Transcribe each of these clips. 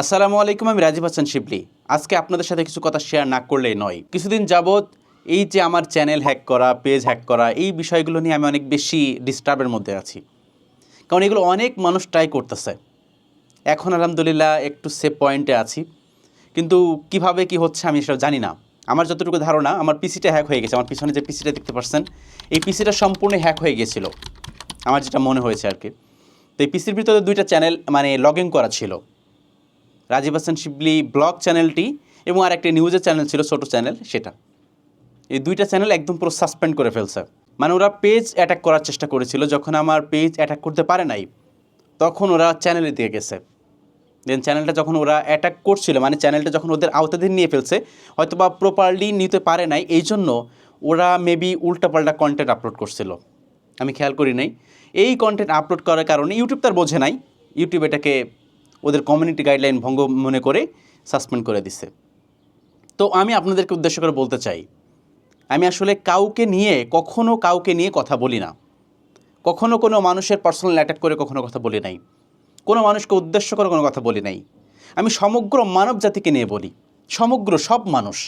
আসসালামু আলাইকুম, আমি রাজীব হাসান শিবলি। আজকে আপনাদের সাথে কিছু কথা শেয়ার না করলেই নয়। কিছুদিন যাবৎ এই যে আমার চ্যানেল হ্যাক করা পেজ হ্যাক করা, এই বিষয়গুলো নিয়ে আমি অনেক বেশি ডিস্টার্বের মধ্যে আছি। কারণ এগুলো অনেক মানুষ ট্রাই করতেছে। এখন আলহামদুলিল্লাহ একটু সেফ পয়েন্টে আছি। কিন্তু কীভাবে কি হচ্ছে আমি সেটা জানি না। আমার যতটুকু ধারণা, আমার পিসিটা হ্যাক হয়ে গেছে। আমার পিছনে যে পিসিটা দেখতে পাচ্ছেন, এই পিসিটা সম্পূর্ণ হ্যাক হয়ে গিয়েছিল আমার যেটা মনে হয়েছে আর কি। তো এই পিসির ভিতরে দুইটা চ্যানেল মানে লগ ইন করা ছিল। রাজীব হাসান শিবলি ব্লগ চ্যানেলটি এবং আর একটা নিউজের চ্যানেল ছিল ছোটো চ্যানেল, সেটা। এই দুইটা চ্যানেল একদম পুরো সাসপেন্ড করে ফেলছে। মানে ওরা পেজ অ্যাটাক করার চেষ্টা করেছিল, যখন আমার পেজ অ্যাটাক করতে পারে নাই, তখন ওরা চ্যানেলে দিয়ে গেছে। দেন চ্যানেলটা যখন ওরা অ্যাটাক করছিল মানে চ্যানেলটা যখন ওদের আওতাধীন নিয়ে ফেলছে হয়তো বা প্রপারলি নিতে পারে নাই এই জন্য ওরা মেবি উল্টাপাল্টা কন্টেন্ট আপলোড করছিল। আমি খেয়াল করি নাই। এই কন্টেন্ট আপলোড করার কারণে ইউটিউব তার বোঝে নাই। ইউটিউব এটাকে ওদের কমিউনিটি গাইডলাইন ভঙ্গ মনে করে সাসপেন্ড করে দিছে। তো আমি আপনাদেরকে উদ্দেশ্য করে বলতে চাই, আমি আসলে কাউকে নিয়ে, কখনো কাউকে নিয়ে কথা বলি না। কখনো কোনো মানুষের পার্সোনাল অ্যাটাক করে কখনো কথা বলি নাই। কোনো মানুষকে উদ্দেশ্য করে কোনো কথা বলি নাই। আমি সমগ্র মানব জাতিকে নিয়ে বলি, সমগ্র সব মানুষ।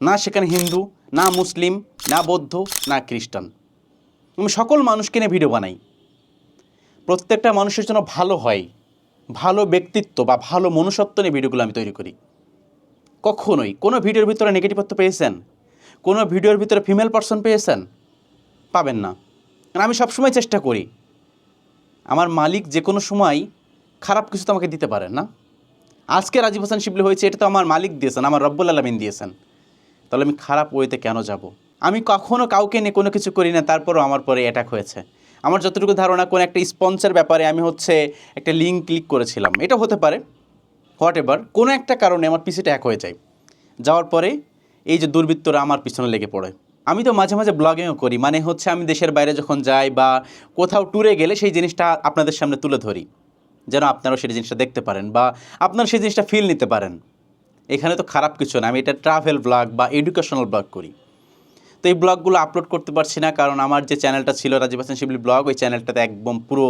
না সেখানে হিন্দু, না মুসলিম, না বৌদ্ধ, না খ্রিস্টান। আমি সকল মানুষকে নিয়ে ভিডিও বানাই। প্রত্যেকটা মানুষের জন্য ভালো হয়। ভালো ব্যক্তিত্ব বা ভালো মনুষ্যত্ব নিয়ে ভিডিওগুলো আমি তৈরি করি। কখনোই। কোনো ভিডিওর ভিতরে নেগেটিভত্ব পেয়েছেন? কোনো ভিডিওর ভিতরে ফিমেল পার্সন পেয়েছেন? পাবেন না। কারণ আমি সবসময় চেষ্টা করি। আমার মালিক যে কোনো সময় খারাপ কিছু তো আমাকে দিতে পারেন না। আজকে রাজীব হাসান শিবলি হয়েছে, এটা তো আমার মালিক দিয়েছেন, আমার রব্বুল আলমিন দিয়েছেন। তাহলে আমি খারাপ ওয়েতে কেন যাব? আমি কখনও কাউকে নিয়ে কোনো কিছু করি না, তারপরও আমার পরে অ্যাটাক হয়েছে। আমার যতটুকু ধারণা, কোনো একটা স্পন্সর ব্যাপারে আমি হচ্ছে একটা লিঙ্ক ক্লিক করেছিলাম। এটা হতে পারে হোয়াট এভার কোনো একটা কারণে আমার পিসিটা এক হয়ে যায়। যাওয়ার পরে এই যে দুর্বৃত্তরা আমার পিছনে লেগে পড়ে। আমি তো মাঝে মাঝে ব্লগিংও করি মানে হচ্ছে আমি দেশের বাইরে যখন যাই বা কোথাও ট্যুরে গেলে সেই জিনিসটা আপনাদের সামনে তুলে ধরি। যেন আপনারাও সেই জিনিসটা দেখতে পারেন বা আপনারা সেই জিনিসটা ফিল নিতে পারেন। এখানে তো খারাপ কিছু না, আমি এটা ট্রাভেল ব্লগ বা এডুকেশনাল ব্লগ করি। তো এই ব্লগগুলো আপলোড করতে পারছি না, কারণ আমার যে চ্যানেলটা ছিল রাজীব হাসান শিবলি ব্লগ ওই চ্যানেলটাতে একদম পুরো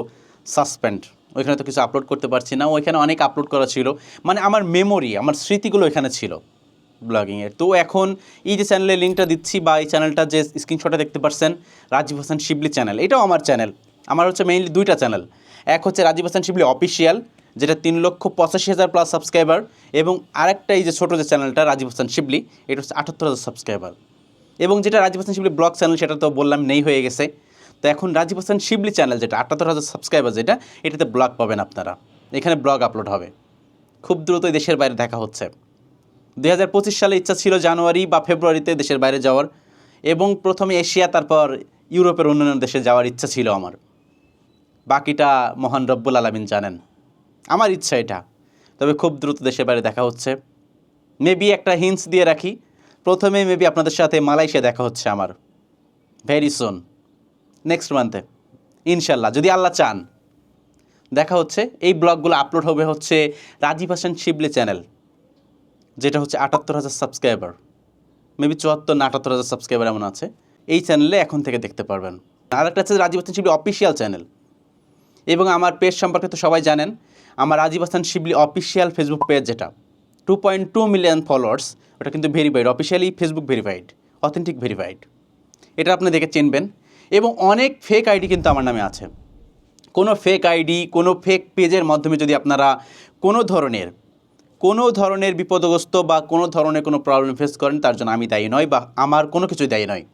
সাসপেন্ড ওইখানে তো কিছু আপলোড করতে পারছি না, ওইখানে অনেক আপলোড করা ছিল। মানে আমার মেমোরি আমার স্মৃতিগুলো এখানে ছিল ব্লগিংয়ের তো এখন এই যে চ্যানেলের লিঙ্কটা দিচ্ছি বা এই চ্যানেলটা যে স্ক্রিনশটটা দেখতে পাচ্ছেন রাজীব হাসান শিবলি চ্যানেল এটাও আমার চ্যানেল আমার হচ্ছে মেইনলি দুইটা চ্যানেল এক হচ্ছে রাজীব হাসান শিবলি অফিসিয়াল যেটা তিন লক্ষ পঁচাশি হাজার প্লাস সাবস্ক্রাইবার এবং আরেকটা এই যে ছোটো যে চ্যানেলটা রাজীব হাসান শিবলি, এটা হচ্ছে আটাত্তর হাজার সাবস্ক্রাইবার এবং যেটা রাজীব হাসান শিবলি ব্লগ চ্যানেল, সেটা তো বললাম নেই হয়ে গেছে। তো এখন রাজীব হাসান শিবলি চ্যানেল যেটা, আটাত্তর হাজার সাবস্ক্রাইবার যেটা, এটাতে ব্লগ পাবেন আপনারা। এখানে ব্লগ আপলোড হবে। খুব দ্রুতই দেশের বাইরে দেখা হচ্ছে। দুই হাজার পঁচিশ সালে ইচ্ছা ছিল জানুয়ারি বা ফেব্রুয়ারিতে দেশের বাইরে যাওয়ার এবং প্রথমে এশিয়া, তারপর ইউরোপের অন্যান্য দেশে যাওয়ার ইচ্ছা ছিল আমার। বাকিটা মহান রব্বুল আলমিন জানেন। আমার ইচ্ছা এটা। তবে খুব দ্রুত দেশের বাইরে দেখা হচ্ছে। মেবি একটা হিন্স দিয়ে রাখি। প্রথমে মেবি আপনাদের সাথে মালয়েশিয়া দেখা হচ্ছে আমার। ভেরি সুন নেক্সট মান্থে ইনশাল্লাহ যদি আল্লাহ চান। দেখা হচ্ছে। এই ব্লগগুলো আপলোড হবে হচ্ছে রাজীব হাসান শিবলি চ্যানেল যেটা হচ্ছে আটাত্তর হাজার সাবস্ক্রাইবার মেবি চুয়াত্তর না আটাত্তর হাজার সাবস্ক্রাইবার এমন আছে। এই চ্যানেলে এখন থেকে দেখতে পারবেন। আর একটা আছে রাজীব হাসান শিবলি অফিসিয়াল চ্যানেল এবং আমার পেজ সম্পর্কে তো সবাই জানেন, আমার Rajib Hasan Shibli official Facebook page যেটা। Two point two million followers ওটা কিন্তু verified officially Facebook verified authentic verified এটা আপনি দেখে চিনবেন। এবং অনেক ফেক আইডি কিন্তু আমার নামে আছে। কোনো ফেক আইডি কোনো ফেক পেজের মাধ্যমে যদি আপনারা কোনো ধরনের কোনো ধরনের বিপদগ্রস্ত বা কোনো ধরনের কোনো প্রবলেম ফেস করেন, তার জন্য আমি দায়ী নয় বা আমার কোনো কিছুই দায়ী নয়।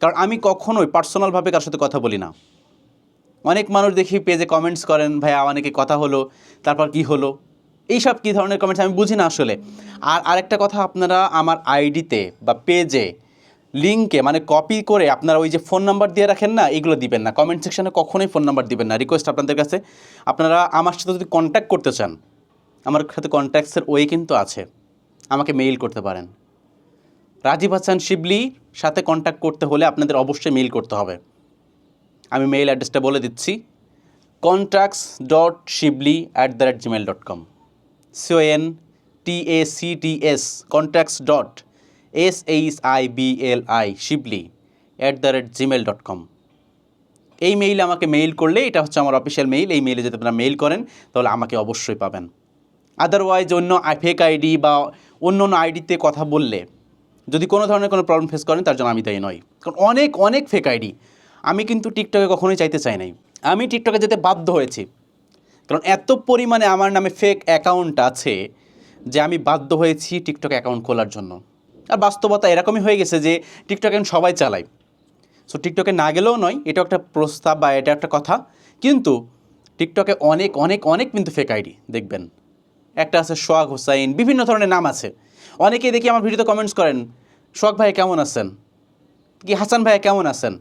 কারণ আমি কখনোই পার্সোনালভাবে কার সাথে কথা বলি না। অনেক মানুষ দেখি পেজে কমেন্টস করেন, ভাইয়া অনেকে কথা হলো, তারপর কি হলো? এইসব কী ধরনের কমেন্টস আমি বুঝি না আসলে। আর আরেকটা কথা আপনারা আমার আইডিতে বা পেজে লিঙ্কে মানে কপি করে আপনারা ওই যে ফোন নাম্বার দিয়ে রাখেন না, এগুলো দিবেন না। কমেন্ট সেকশানে কখনোই ফোন নাম্বার দিবেন না। রিকোয়েস্ট আপনাদের কাছে। আপনারা আমার সাথে যদি কন্ট্যাক্ট করতে চান, আমার সাথে কন্ট্যাক্টসের ওয়ে কিন্তু আছে। আমাকে মেইল করতে পারেন। রাজীব হাসান শিবলি সাথে কন্ট্যাক্ট করতে হলে আপনাদের অবশ্যই মেইল করতে হবে। আমি মেইল অ্যাড্রেসটা বলে দিচ্ছি। Contacts dot Shibli at the rate Gmail dot com C O N T A C T S contacts dot S H I B L I Shibli at the rate Gmail dot com এই মেইলে আমাকে mail করলে, এটা হচ্ছে আমার official mail এই মেইলে যদি আপনারা মেইল করেন, তাহলে আমাকে অবশ্যই পাবেন। আদারওয়াইজ অন্য ফেক আইডি বা অন্য অন্য আইডিতে কথা বললে, যদি কোনো ধরনের কোনো প্রবলেম ফেস করেন, তার জন্য আমি দায়ী নই। কারণ অনেক অনেক ফেক আইডি আমি কিন্তু টিকটকে কখনোই চাইতে চাই নাই। আমি টিকটকে যেতে বাধ্য হয়েছি। কারণ এত পরিমাণে আমার নামে ফেক অ্যাকাউন্ট আছে যে আমি বাধ্য হয়েছি টিকটক অ্যাকাউন্ট খোলার জন্য। আর বাস্তবতা এরকমই হয়ে গেছে যে টিকটক এখন সবাই চালায়। সো টিকটকে না গেলেও নয় এটা একটা প্রস্তাব বা এটা একটা কথা। কিন্তু টিকটকে অনেক অনেক অনেক কিন্তু ফেক আইডি দেখবেন। একটা আছে সোহাগ হোসাইন, বিভিন্ন ধরনের নাম আছে। অনেকেই দেখি আমার ভিডিওতে কমেন্টস করেন, সোহাগ ভাই কেমন আছেন? কি হাসান ভাই কেমন আছেন?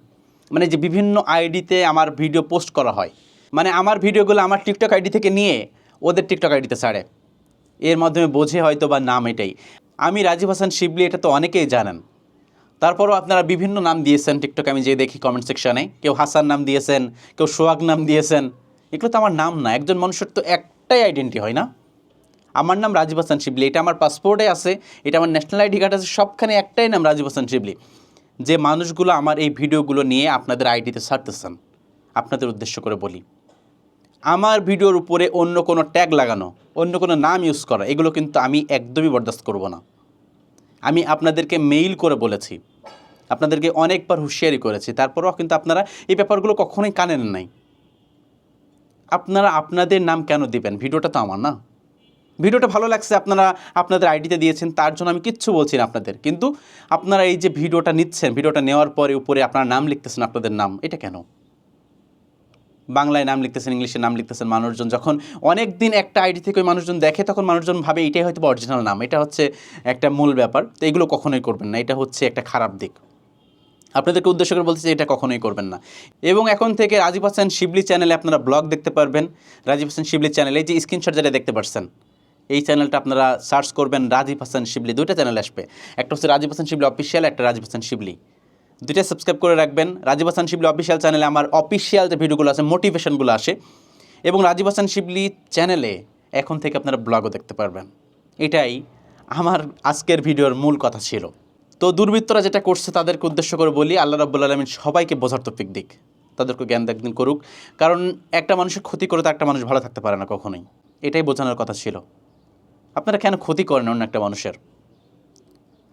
মানে যে বিভিন্ন আইডিতে আমার ভিডিও পোস্ট করা হয়। মানে আমার ভিডিওগুলো আমার টিকটক আইডি থেকে নিয়ে ওদের টিকটক আইডিতে ছাড়ে। এর মাধ্যমে বোঝে হয়তো বা নাম এটাই। আমি রাজীব হাসান শিবলি, এটা তো অনেকেই জানেন। তারপরও আপনারা বিভিন্ন নাম দিয়েছেন টিকটক, আমি যে দেখি কমেন্ট সেকশনে কেউ হাসান নাম দিয়েছেন, কেউ সোহাগ নাম দিয়েছেন। এগুলো তো আমার নাম না, একজন মানুষের তো একটাই আইডেন্টি হয় না? আমার নাম রাজীব হাসান শিবলি, এটা আমার পাসপোর্টে আছে, এটা আমার ন্যাশনাল আইডি কার্ড আছে, সবখানে একটাই নাম রাজীব হাসান শিবলি। যে মানুষগুলো আমার এই ভিডিওগুলো নিয়ে আপনাদের আইডিতে ছাড়তেছেন, আপনাদের উদ্দেশ্য করে বলি। আমার ভিডিওর উপরে অন্য কোনো ট্যাগ লাগানো, অন্য কোনো নাম ইউজ করা, এগুলো কিন্তু আমি একদমই বরদাস্ত করব না। আমি আপনাদেরকে মেইল করে বলেছি, আপনাদেরকে অনেকবার হুঁশিয়ারি করেছি, তারপরেও কিন্তু আপনারা এই ব্যাপারগুলো কখনোই কানে নেন নাই। আপনারা আপনাদের নাম কেন দিবেন? ভিডিওটা তো আমার না। ভিডিওটা ভালো লাগছে, আপনারা আপনাদের আইডিতে দিয়েছেন, তার জন্য আমি কিচ্ছু বলছি না আপনাদের। কিন্তু আপনারা এই যে ভিডিওটা নিচ্ছেন, ভিডিওটা নেওয়ার পরে উপরে আপনার নাম লিখতেছেন আপনাদের নাম, এটা কেন? বাংলায় নাম লিখতেছেন, ইংলিশে নাম লিখতেছেন মানুষজন। যখন অনেক দিন একটা আইডি থেকে ওই মানুষজন দেখে, তখন মানুষজন ভাবে এটাই হয়তো অরিজিনাল নাম। এটা হচ্ছে একটা মূল ব্যাপার। তো এগুলো কখনোই করবেন না। এটা হচ্ছে একটা খারাপ দিক। আপনাদেরকে উদ্দেশ্য করে বলছি যে এটা কখনোই করবেন না। এবং এখন থেকে রাজীব হাসান শিবলি চ্যানেলে আপনারা ব্লগ দেখতে পারবেন। রাজীব হাসান শিবলি চ্যানেলে এই যে স্ক্রিনশট যেটা দেখতে পাচ্ছেন এই চ্যানেলটা আপনারা সার্চ করবেন রাজীব হাসান শিবলি। দুইটা চ্যানেল আসবে। একটা হচ্ছে রাজীব হাসান শিবলি অফিসিয়াল একটা রাজীব হাসান শিবলি। দুইটা সাবস্ক্রাইব করে রাখবেন। রাজীব হাসান শিবলি অফিসিয়াল চ্যানেলে আমার অফিসিয়াল যে ভিডিওগুলো আছে মোটিভেশনগুলো আসে। এবং রাজীব হাসান শিবলি চ্যানেলে এখন থেকে আপনারা ব্লগও দেখতে পারবেন। এটাই আমার আজকের ভিডিওর মূল কথা ছিল। তো দুর্বৃত্তরা যেটা করছে, তাদেরকে উদ্দেশ্য করে বলি, আল্লাহ রাব্বুল আলমিন সবাইকে বোঝার তৌফিক দিক। তাদেরকে জ্ঞান একদিন করুক। কারণ একটা মানুষের ক্ষতি করে তো একটা মানুষ ভালো থাকতে পারে না কখনোই। এটাই বোঝানোর কথা ছিল। আপনারা কেন ক্ষতি করেন অন্য একটা মানুষের?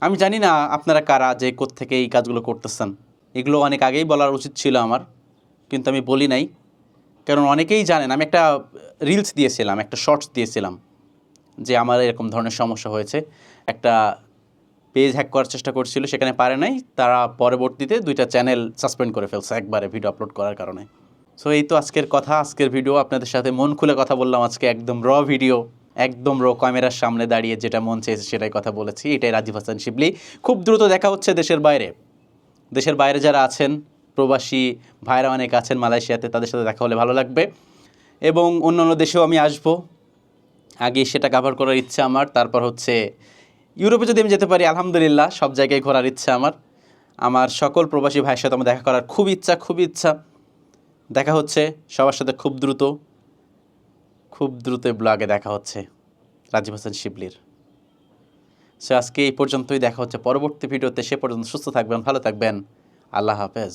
আমি জানি না আপনারা কারা, যে থেকে এই কাজগুলো করতেছেন। এগুলো অনেক আগেই বলার উচিত ছিল আমার, কিন্তু আমি বলি নাই। কারণ অনেকেই জানেন, আমি একটা রিলস দিয়েছিলাম, একটা শর্টস দিয়েছিলাম, যে আমার এরকম ধরনের সমস্যা হয়েছে। একটা পেজ হ্যাক করার চেষ্টা করছিল, সেখানে পারে নাই। তারা পরবর্তীতে দুইটা চ্যানেল সাসপেন্ড করে ফেলছে একবারে ভিডিও আপলোড করার কারণে। সো এই তো আজকের কথা, আজকের ভিডিও আপনাদের সাথে মন খুলে কথা বললাম আজকে, একদম র ভিডিও একদম র ক্যামেরার সামনে দাঁড়িয়ে যেটা মন চেয়েছে সেটাই কথা বলেছি, এটাই রাজীব হাসান শিবলি। খুব দ্রুত দেখা হচ্ছে দেশের বাইরে। দেশের বাইরে যারা আছেন, প্রবাসী ভাইরা অনেক আছেন মালয়েশিয়াতে, তাদের সাথে দেখা হলে ভালো লাগবে। এবং অন্য অন্য দেশেও আমি আসব। আগে সেটা কাভার করার ইচ্ছা আমার, তারপর হচ্ছে ইউরোপে যদি আমি যেতে পারি, আলহামদুলিল্লাহ, সব জায়গায় ঘোরার ইচ্ছা আমার। আমার সকল প্রবাসী ভাইয়ের সাথে আমার দেখা করার খুব ইচ্ছা খুব ইচ্ছা। দেখা হচ্ছে সবার সাথে খুব দ্রুত। খুব দ্রুত ব্লগে দেখা হচ্ছে রাজীব হোসেন শিবলির। সে আজকে এই পর্যন্তই দেখা হচ্ছে পরবর্তী ভিডিওতে, সে পর্যন্ত সুস্থ থাকবেন, ভালো থাকবেন। আল্লাহ হাফেজ।